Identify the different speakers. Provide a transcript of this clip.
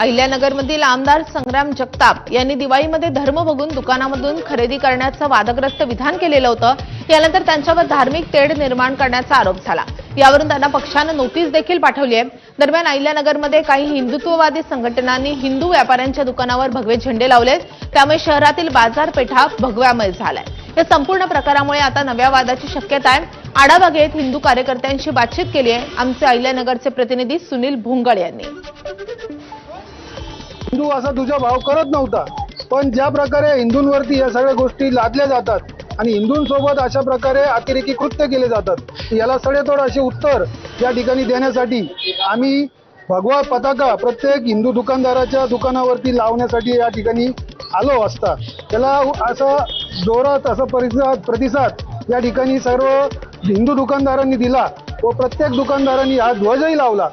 Speaker 1: अहिल्यानगरमधील आमदार संग्राम जगताप यांनी दिवाळीमध्ये धर्म बघून दुकानामधून खरेदी करण्याचं वादग्रस्त विधान केलेलं होतं. यानंतर त्यांच्यावर धार्मिक तेढ निर्माण करण्याचा आरोप झाला. यावरून त्यांना पक्षानं नोटीस देखील पाठवली आहे. दरम्यान अहिल्यानगरमध्ये काही हिंदुत्ववादी संघटनांनी हिंदू व्यापाऱ्यांच्या दुकानावर भगवे झेंडे लावले त्यामुळे शहरातील बाजारपेठा भगव्यामय झालाय. या संपूर्ण प्रकारामुळे आता नव्या वादाची शक्यता आहे. आढावा घेत हिंदू कार्यकर्त्यांशी बातचीत केली आहे. आमचे अहिल्यानगरचे प्रतिनिधी सुनील भोंगळ यांनी.
Speaker 2: हिंदू असा तुझा भाव करत नव्हता पण ज्या प्रकारे हिंदूंवरती या सगळ्या गोष्टी लादल्या जातात आणि हिंदूंसोबत अशा प्रकारे अतिरेकी कृत्य केले जातात याला सडेतोड असे उत्तर या ठिकाणी देण्यासाठी आम्ही भगवा पताका प्रत्येक हिंदू दुकानदाराच्या दुकानावरती लावण्यासाठी या ठिकाणी आलो असता. त्याला असा जोरात असा प्रतिसाद प्रतिसाद या ठिकाणी सर्व हिंदू दुकानदारांनी दिला व प्रत्येक दुकानदारांनी हा ध्वजही लावला.